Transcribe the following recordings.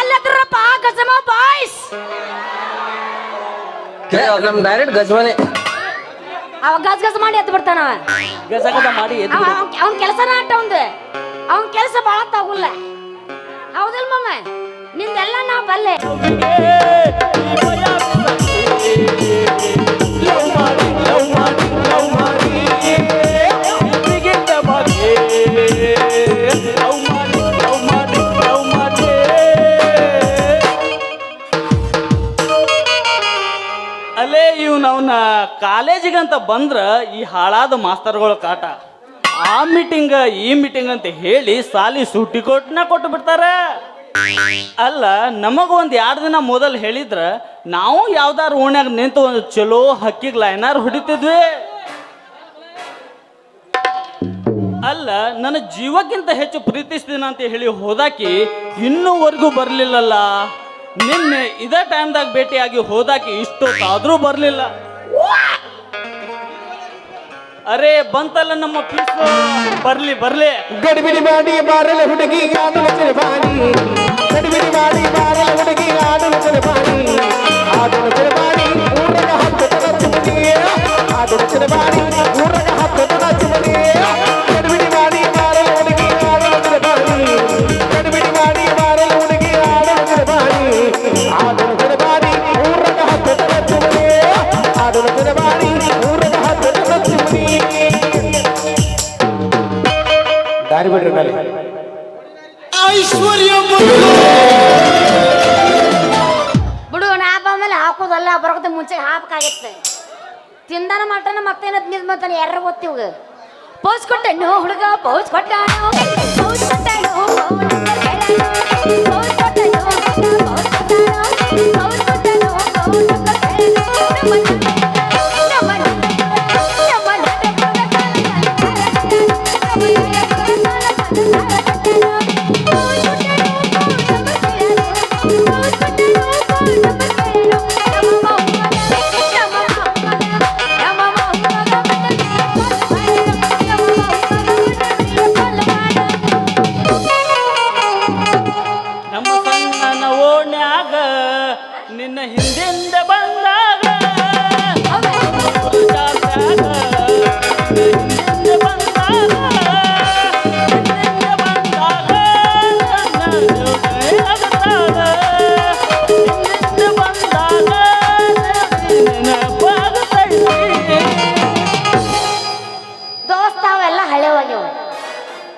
ಎಲ್ಲದ್ರಪ್ಪ ಗಜಮ boys ನಮ್ direct ಗಜಮನೆ. ಅವ ಗಜ್ ಗಜ ಮಾಡಿ ಎದ್ದು ಬಿಡ್ತಾನ ಅವ. ಗಜ ಗಜ ಮಾಡಿ ಎದ್ದು ಅವ ಬಿಡು. ಅವ್ನ ಕೆಲಸನ ಆಟ ಅವಂದು. ಅವನ ಕೆಲಸ ಭಾಳ ತಗುಲ್ಲ. ಹೌದಲ್ ಮಮ್ಮ ನಿಂದೆಲ್ಲ ನಾ ಬಲ್ಲೆ. ಲವ್ ಕಾಲೇಜಿಗಂತ ಬಂದ್ರ ಈ ಹಾಳಾದ ಮಾಸ್ತರ್ಗಳ ಕಾಟ. ಆ ಮೀಟಿಂಗ್ ಈ ಮೀಟಿಂಗ್ ಅಂತ ಹೇಳಿ ಸಾಲಿ ಸೂಟಿ ಕೊಟ್ಟನ ಕೊಟ್ಟು ಬಿಡ್ತಾರ. ಅಲ್ಲ ನಮಗೊಂದು ಎರಡು ದಿನ ಮೊದಲು ಹೇಳಿದ್ರ, ನಾವು ಯಾವ್ದಾರು ಓಣ್ಯಾಗ ನಿಂತು ಒಂದು ಚಲೋ ಹಕ್ಕಿಗೆ ಲೈನಾರು ಹೊಡಿತಿದ್ವಿ. ಅಲ್ಲ, ನನ್ನ ಜೀವಕ್ಕಿಂತ ಹೆಚ್ಚು ಪ್ರೀತಿಸ್ತೀನಿ ಅಂತ ಹೇಳಿ ಹೋದಾಕಿ ಇನ್ನೂವರೆಗೂ ಬರಲಿಲ್ಲಲ್ಲ. ನಿನ್ನೆ ಇದೇ ಟೈಮ್ದಾಗ ಭೇಟಿಯಾಗಿ ಹೋದಾಕಿ ಇಷ್ಟೊತ್ತಾದರೂ ಬರ್ಲಿಲ್ಲ. ಅರೆ, ಬಂತಲ್ಲ ನಮ್ಮ ಪೀಸ್ ಬರ್ಲಿ ಬರ್ಲಿ. ಗಡಿಬಿಡಿ ಮಾಡಿ, ಬಾರಲ ಹುಡುಗಿ ಆಡಲು ಬಾರಿ ಗಡಿಬಿಡಿ ಮಾಡಿ, ಬಾರಲ ಹುಡುಗಿ ಆಡಲು ಚಿರಬಾಣಿ ಆಡಲು ಬಾರಿ ಊರಗ ಹತ್ತದ ಚುಮನಿ ಆಡಲು ಬಾರಿ ಊರಗ ಹತ್ತದ ಚುಮನಿ ಮಟನ ಮತ್ತೇನದ್ ನಿದ್ ಮತ್ತಾನ ಯಾರು ಗೊತ್ತಿವಾಗ ಪೋಸ್ ಕೊಟ್ಟೆನು ಹುಡುಗ ಪೋಸ್ ಕೊಟ್ಟಾನು ಪೋಸ್ ಕೊಟ್ಟಾನು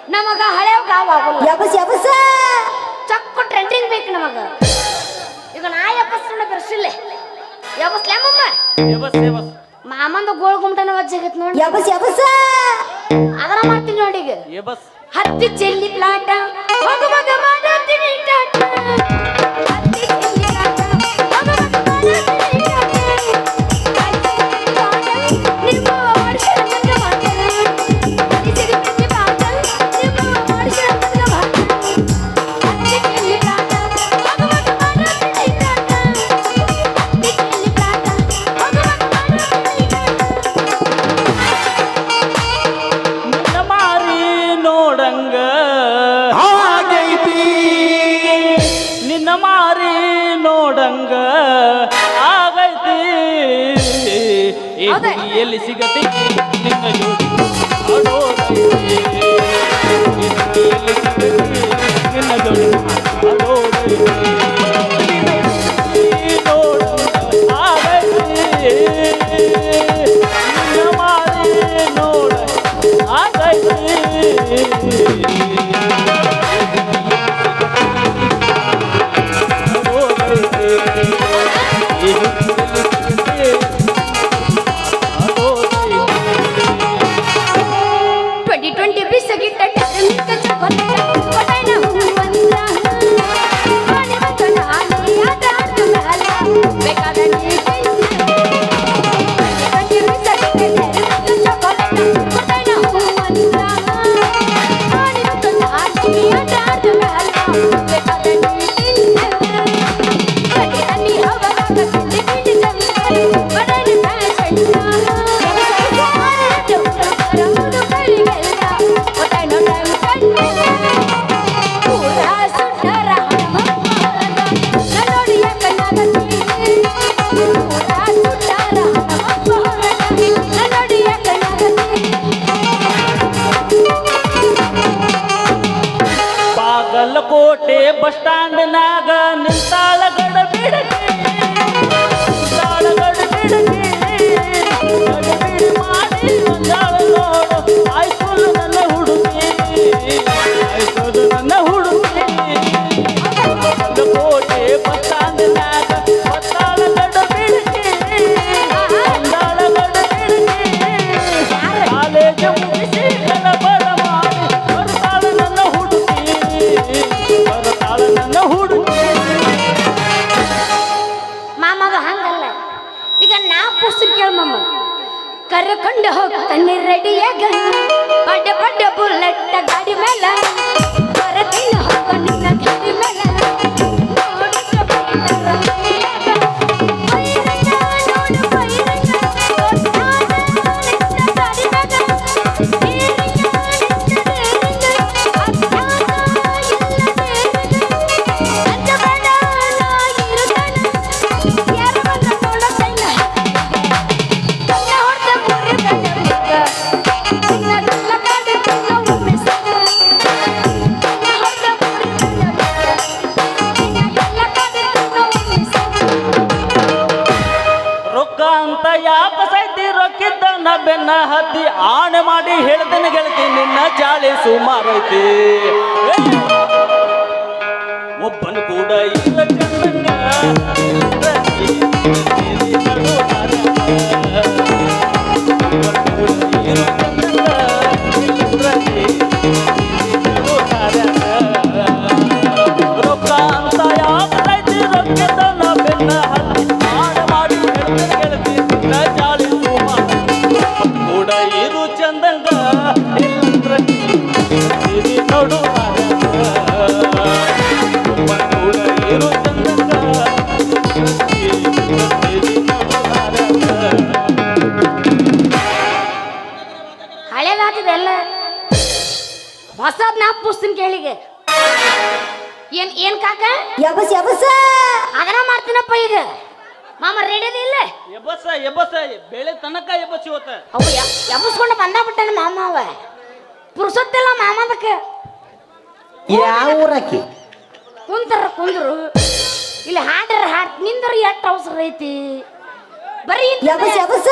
ನಮಗ ಹಳೆಯ ಗಾವ್ ಆಗೋಲ್ಲ. ಯಬಸ್ ಯಬಸ ಚಕ್ಕು ಟ್ರೆಂಡಿಂಗ್ ಬೇಕು ನಮಗ. ಈಗ ನಾ ಎಪ್ಪಸ್ಕೊಂಡ ಬರ್ಸಿಲ್ಲ ಮಮ್ಮ ಎಬಸ್ ಮಾಮಂದ ಗೋಳ್ ಗುಂಟನ ವಜ್ಜಾಗೈತ್ ನೋಡಿ. ಯಬಸ್ ಮಾಡ್ತೀನಿ ನೋಡಿ ಈಗ. ಹತ್ತಿ ಚೆಲ್ಲಿ ಪ್ಲಾಟ ಮಗ ಮಗ ಮಾಡತ್ತೀನಿ ಟಾಟ ಎಲ್ಲಿ ಸಿಗತಿ ನಿನ್ನ ಜೋಡಿ. ಕರ್ಕೊಂಡು ಹೋಗ್ತಾನೆ ರೆಡಿಯಾಗ ಪಡ್ಡ ಪಡ್ಡ ಬುಲೆಟ್ ಗಾಡಿ ಮೇಲೆ. ನನ್ನ ಹತ್ತಿ ಆಣೆ ಮಾಡಿ ಹೇಳ್ತೇನೆ ಗೆಳತಿ ನಿನ್ನ ಜಾಳಿ ಸುಮಾರೈತಿ. ಒಬ್ಬನ್ ಕೂಡ ಇಲ್ಲ ಹಾಕಿ ಕುಂತರ ಕುಂದ್ರು. ಇಲ್ಲಿ ಹಾಡ್ರ ಹಾಡ್ ನಿಂದ್ರ ಎಷ್ಟು ಅವಸರ ಐತಿ? ಬರೀ ಯಬಸ ಯಬಸ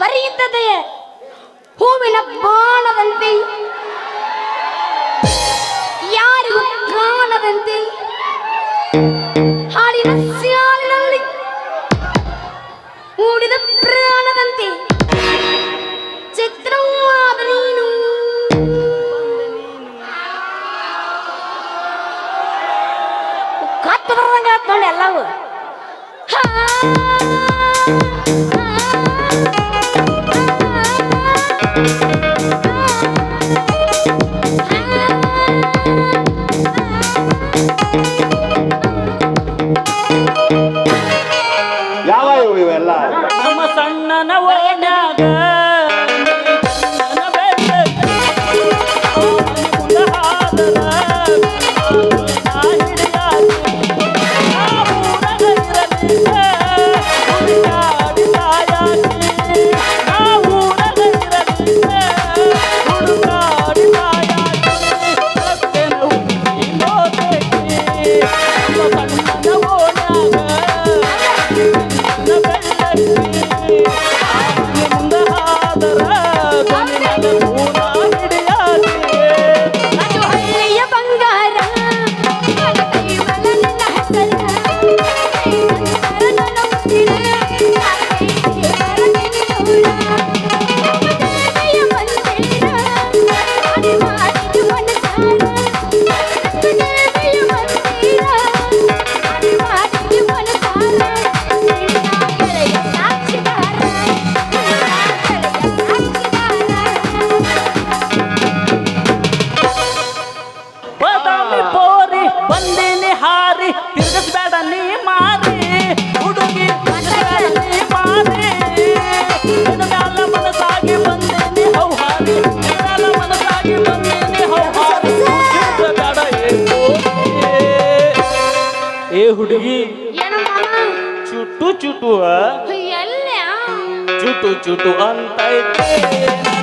ಬರೀ ಇದ್ದದೆ ಹೂವಿನ ಬಾಣದಂತೆ. ಯಾರಿಗೂ ಕಾಣದಂತೆ. ಹಾಡಿನ ಸ್ಯಾಲಿನಲ್ಲಿ ಮೂಡಿದ ಪ್ರಾ Yeah.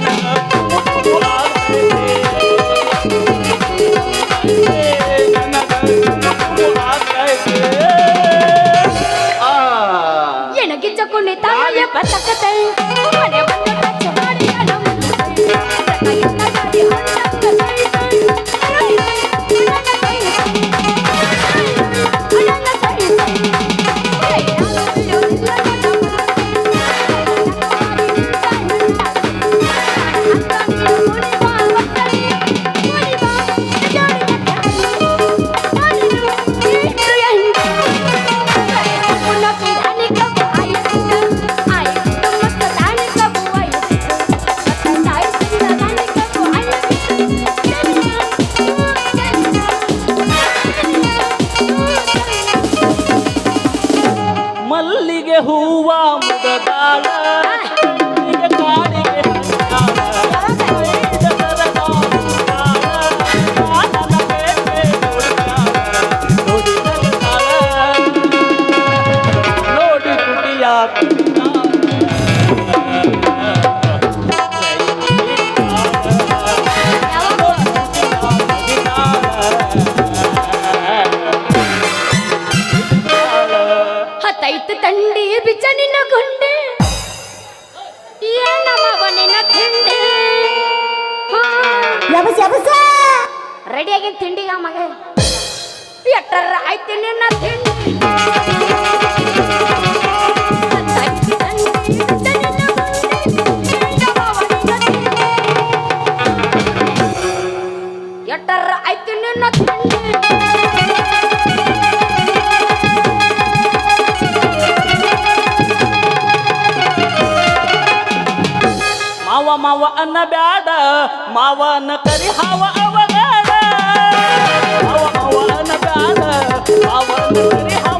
ಯಬಸ್ ಯಬಸ ರೆಡಿ ಆಗಿನ ತಿಂಡಿಗ ಮಗ? ಎಟ್ಟರ ಆಯ್ತು ನಿನ್ನ ತಿಂಡಿ? ಎಟ್ಟರ ಮಾವ ಅನ್ನ ಬ್ಯಾಡ ಮಾವನ ಕರಿ ಹಾವ ಅವಗಾಡ ಮಾವ ಅವನ ಬ್ಯಾಡ ಮಾವನ ಕರಿ ಹಾವ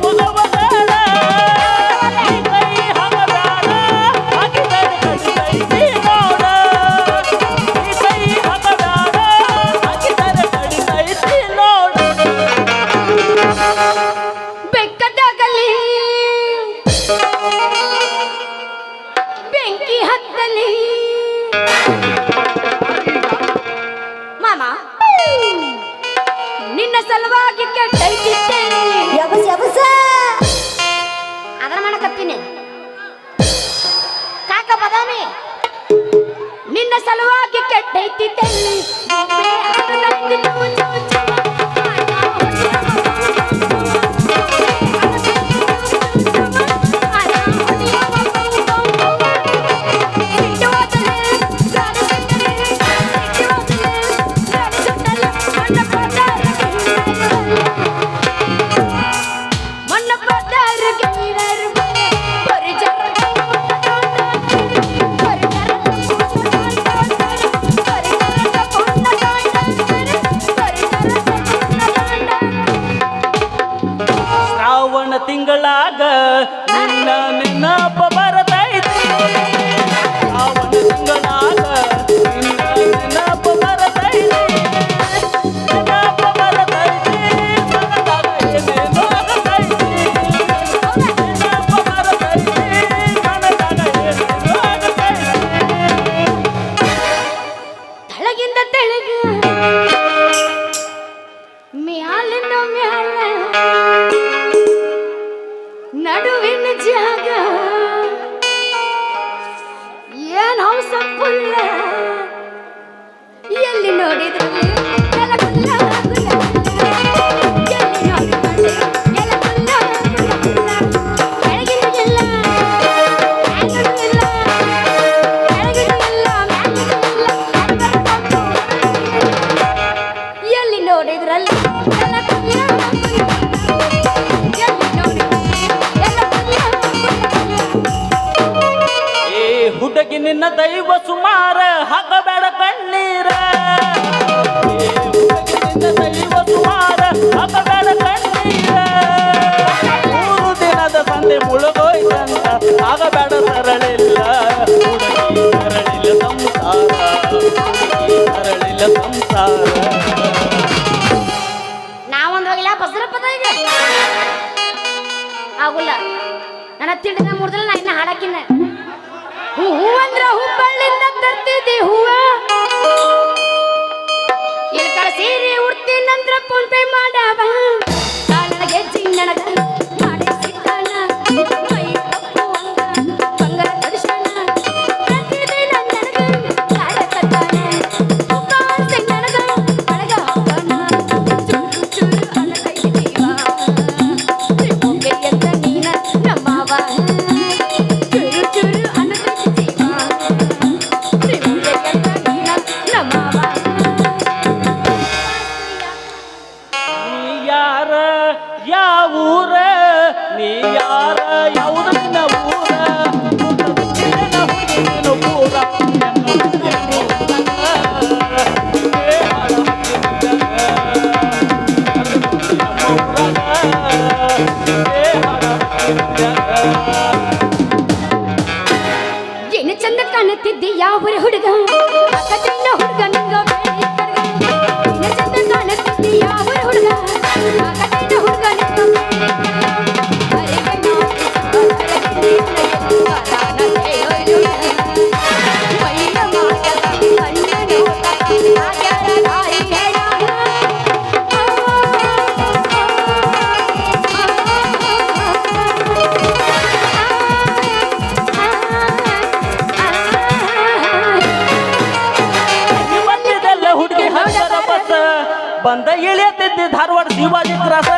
ನಿನ್ನ ದೈವ ಸುಮಾರು ಸೀರೆ ಉಡ್ತೀನಂದ್ರ ಫೋನ್ ಪೇ ಮಾಡವ. ನನಗೆ ಜಿನ್ನಣದ ಒಬ್ಬರೇ ಹುಡುಗ ಬಂದ ಇಳಿಯತ್ತಿದ್ದಿ ಧಾರವಾಡ ಶಿವಾಜಿ ಕ್ರಾಸ.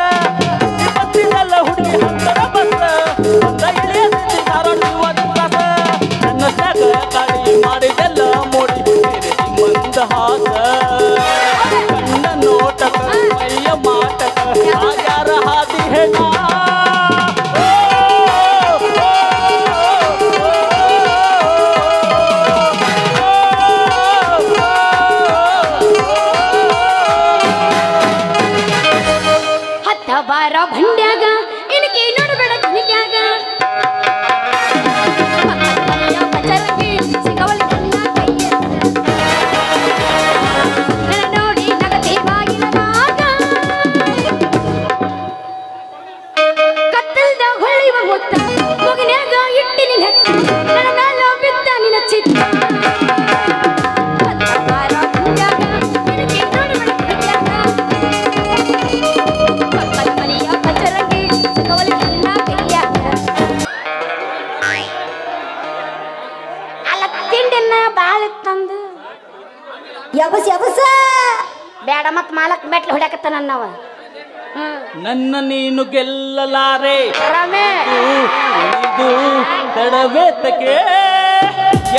ತಡವೇತಕ್ಕೆ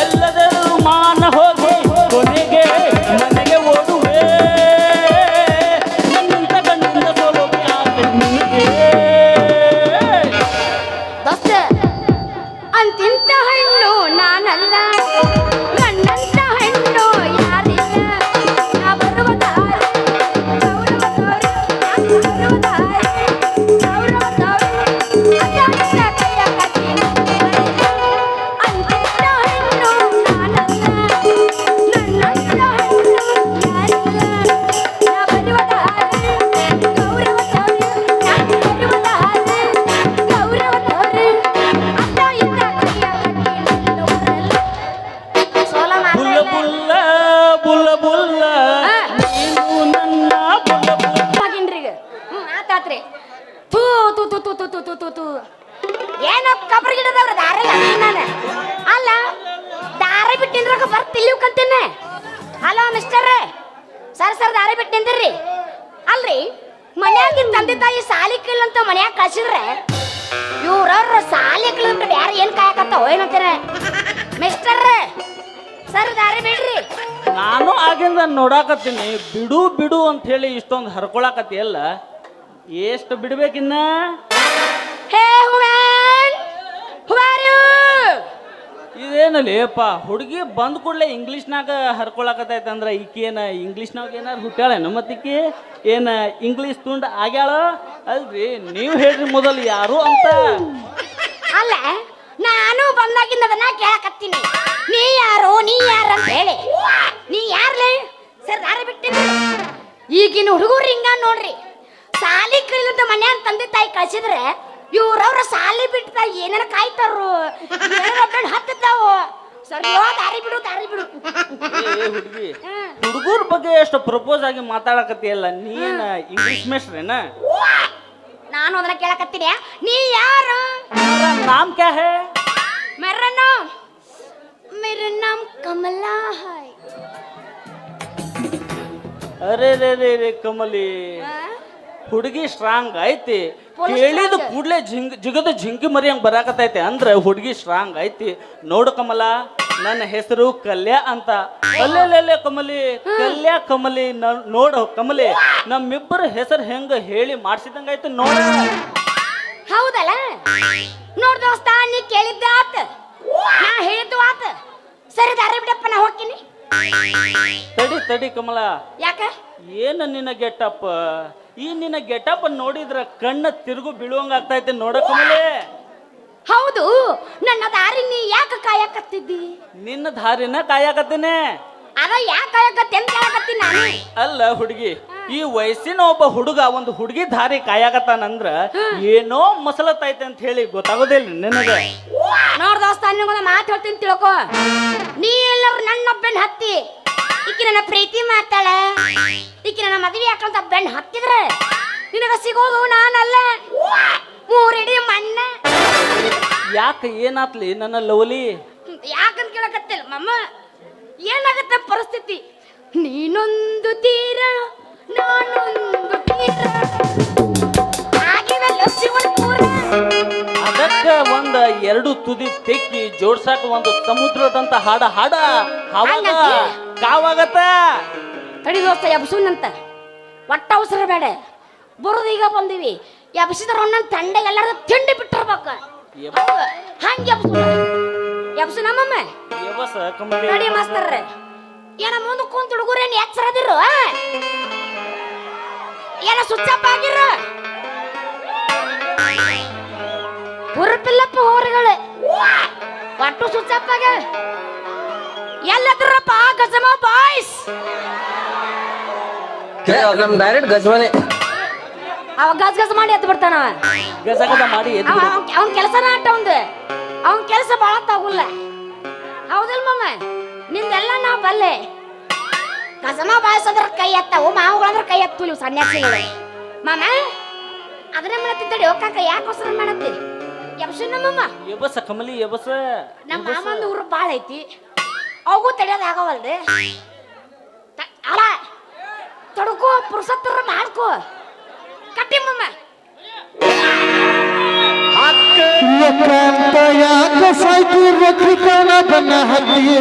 ಎಲ್ಲದರೂ ಮಾನ ಹೋಗಿ ಕೊನೆಗೆ ಅಂತ ಹರ್ಕೊಳಕತಿ ಅಲ್ಲ ಎಷ್ಟು ಬಿಡ್ಬೇಕಿನ್ನ? ಹೇ ಲೇಪ ಯು? ಇದೇನಲ್ಲಿಪ್ಪ ಹುಡುಗಿ ಬಂದ ಕೂಡಲೇ ಇಂಗ್ಲೀಷ್ನಾಗ ಹರ್ಕೊಳಕತ್ತೈತೆ ಅಂದ್ರೆ ಈಕೇನ ಇಂಗ್ಲೀಷ್ನಾಗ ಏನಾರು ಹುಟ್ಟಾಳೇನು ಮತ್ತಿಕ್ಕಿ? ಏನ ಇಂಗ್ಲೀಷ್ ತುಂಡ ಆಗ್ಯಾಳ? ಅಲ್ರಿ ನೀವು ಹೇಳ್ರಿ ಮೊದಲು ಯಾರು ಅಂತ? ಅಲ್ಲ ನಾನು ಬಂದಾಗಿಂದ ಅದನ್ನ ಕೇಳಕತ್ತೀನಿ. ನೀ ಯಾರು ನೀ ಯಾರು ಅಂತ ಹೇಳಿ. ನೀ ಯಾರ್ಲೇ? ಸರ್ ದಾರಿ ಬಿಟ್ಟಿದ್ರಿ ಈಗಿನ ಹುಡುಗರು ಹಿಂಗ ನೋಡ್ರಿ. ಸಾಲಿ ಕಳಿಲಂತ ಮನೆ ಅಂತ ತಂದೆ ತಾಯಿ ಕಳ್ಸಿದ್ರೆ ಇವ್ರವ್ರ ಸಾಲಿ ಬಿಟ್ಟ ಏನೇನ ಕಾಯ್ತಾರ್ರು. ಹತ್ತತಾವು ಸರಿಯೋ ಬಿಡು ಬಿಡು. ಹುಡುಗರ ಬಗ್ಗೆ ಎಷ್ಟು ಪ್ರಪೋಸ್ ಆಗಿ ಮಾತಾಡಕತ್ತಿಯಲ್ಲ ನೀನ್ ಇಂಗ್ಲಿಷ್ ಮೇಸ್ಟ್ರೇನ ನಾನು ಅದನ್ನ ಕೇಳಕತ್ತೀನಿ. ನೀ ಯಾರು ನಾಮ್ ಕ್ಯಾ ಹೇ? ಮೇರ ನಾಮ್. ಮೇರ ನಾಮ್ ಕಮಲಾ ಹೈ. ಅರೆ ರೇ ರೇ ರೇ ಕಮಲಿ. ಹುಡುಗಿ ಸ್ಟ್ರಾಂಗ್ ಐತಿ. ಕೇಳಿದ ಕೂಡಲೇ ಜಿಂಗ್ ಜಿಗದ ಜಿಂಕಿ ಹಂಗೆ ಬರಾಕತೈತಿ ಅಂದ್ರೆ ಹುಡುಗಿ ಸ್ಟ್ರಾಂಗ್ ಐತಿ. ನೋಡು ಕಮಲ ನನ್ನ ಹೆಸರು ಕಲ್ಯಾ ಅಂತ. ಅಲ್ಲೆಲ್ಲೆಲ್ಲೆ ಕಮಲಿ ಕಲ್ಯಾ ಕಮಲಿ ನೋಡು ಕಮಲಿ ನಮ್ಮಿಬ್ಬರ ಹೆಸರು ಹೆಂಗ ಹೇಳಿ ಮಾಡ್ಸಿದಂಗಾಯ್ತು ನೋಡ. ಹೌದಲ್ಲ? ನೋಡ್ ದೋಸ್ತ ನೀ ಕೇಳಿದ್ದ ಆತ. ನಾ ಹೇಳಿದ್ದು ಆತ. ಸರಿ ದಾರಿ ಬಿಡಪ್ಪ ನಾ ಹೋಗ್ತೀನಿ. ತಡಿ ತಡಿ ಕಮಲ. ಯಾಕ? ಏನು ನಿನ್ನ ಗೆಟಪ್? ಈ ನಿನ್ನ ಗೆಟಪ್ ನೋಡಿದ್ರ ಕಣ್ಣ ತಿರುಗು ಬೀಳುವಂಗ ಆಗ್ತೈತಿ ನೋಡ ಕಮಲೆ. ಹೌದು ನನ್ನ ದಾರಿ ನೀ ಯಾಕೆ ಕಾಯಕತ್ತಿದ್ದಿ? ನಿನ್ನ ದಾರಿನ ಕಾಯಕತ್ತೇನೆ. ಅದ ಯಾಕೆ ಕಾಯಕತ್ತಿ ಅಂತ ಹೇಳಕತ್ತೀನಿ ನಾನು. ಅಲ್ಲ ಹುಡುಗಿ ಈ ವಯಸ್ಸಿನ ಒಬ್ಬ ಹುಡುಗ ಒಂದು ಹುಡುಗಿ ದಾರಿ ಕಾಯಾಗತ್ತಾನಂದ್ರ ಏನೋ ಮಸಲತ್ತೈತೆ ಅಂತ ಹೇಳಿ ಗೊತ್ತಾಗೋದಿಲ್ಲ ನಿನಗೆ? ನೋಡ್ ದೋಸ್ತ ನಿನಗೊಂದು ಮಾತು ಹೇಳ್ತೀನಿ ತಿಳ್ಕೊ. ನೀ ಎಲ್ಲರೂ ನನ್ನೊಬ್ಬನ ಬೆನ್ ಹತ್ತಿ. ಈಕಿ ನನ್ನ ಪ್ರೀತಿ ಮಾತಾಳೆ ಈಕಿ ನನ್ನ ಮದುವೆ ಯಾಕಂತ ಬೆನ್ ಹತ್ತಿದ್ರೆ ನಿನಗ ಸಿಗೋದು ನಾನಲ್ಲ. ಮೂರಡಿ ಮಣ್ಣ. ಯಾಕೆ ಏನಾತ್ಲಿ ನನ್ನ ಲವಲಿ? ಯಾಕಂತ ಕೇಳಕತ್ತಿಲ್ಲ ಮಮ್ಮ. ಏನಾಗತ್ತೆ ಪರಿಸ್ಥಿತಿ? ನೀನೊಂದು ತೀರ ಅದಕ್ಕ ಒಂದ ಎರಡು ತುದಿ ತೆಕ್ಕಿ ಜೋಡ್ಸಾಕ ಒಂದು ಸಮುದ್ರದಂತ ಹಾಡ ಹಾಡ. ಅವಾಗ? ಕಾವಾಗತ್ತ? ತಡಿ ದೋಸ್ತ ಎಬ್ಸುನಂತ ಒಟ್ಟ ಅವಸರ ಬೇಡ. ಬರೋದು ಈಗ ಬಂದೀವಿ. ಎಬ್ಸಿದ್ರ ಒಂದೊಂದು ತಂಡೆ ಎಲ್ಲಾರು ತಿಂಡಿ ಬಿಟ್ಟಿರ್ಬೇಕ. ಹಂಗೆ ಎಬ್ಸು. ಎಬ್ಸು ನಮ್ಮಮ್ಮ. ನಡಿ ಮಾಸ್ತರ್ರೆ. ಏನ ಮುಂದೆ ಕುಂತ ಹುಡುಗರೇನು ಎಚ್ಚರದಿರು ಏನ ಸುಚ್ಚಪ್ಪ ಆಗಿರ ಹುರುಪಿಲ್ಲಪ್ಪ ಹೋರಿಗಳು. ಒಟ್ಟು ಸುಚ್ಚಪ್ಪಾಗ. ಎಲ್ಲದ್ರಪ್ಪ ಗಜಮ ಬಾಯ್ಸ್? ನಮ್ ಡೈರೆಕ್ಟ್ ಗಜಮನೆ. ಅವ ಗಜ ಗಜ ಮಾಡಿ ಎದ್ದು ಬಿಡ್ತಾನ ಗಜ ಗಜ ಮಾಡಿ ಎದ್ದು. ಅವನ ಕೆಲಸನ ಆಟ ಒಂದು ಅವನ ಕೆಲಸ ಭಾಳ ತಗುಲ್ಲ ಹೌದಲ್ ಮಮ್ಮ ನಿಂದೆಲ್ಲ ನಾ ಬಲ್ಲೆ. ಕಸಮ ಬಾಯಿಸೋದ್ರ ಕೈ ಎತ್ತವು ಮಾವುಗಳಂದ್ರ ಕೈ ಎತ್ತು ನೀವು ಸನ್ಯಾಸಿಗಳು ಮಾಮ ಅದನ್ನ ಮಾಡತ್ತಿದ್ದಡಿ ಹೋಗಾಕ ಯಾಕೆ ಹೊಸರ ಮಾಡತ್ತಿ ಯಬ್ಸು ನಮ್ಮಮ್ಮ ಯಬಸ ಕಮಲಿ ಯಬಸ ನಮ್ಮ ಮಾಮಂದು ಊರು ಭಾಳ ಐತಿ. ಅವಗೂ ತಡೆಯೋದು ಆಗವಲ್ದೆ. ತ- ಅಲ್ಲ ತಡ್ಕೋ ಪುರುಸತ್ತರ ಮಾಡ್ಕೋ. ಕಟ್ಟಿ ಮಮ್ಮ ಯಾಕ ಯಾಕ ಸಾಯ್ತು ರೊಕ್ಕ ಬನ್ನ ಹತ್ತಿ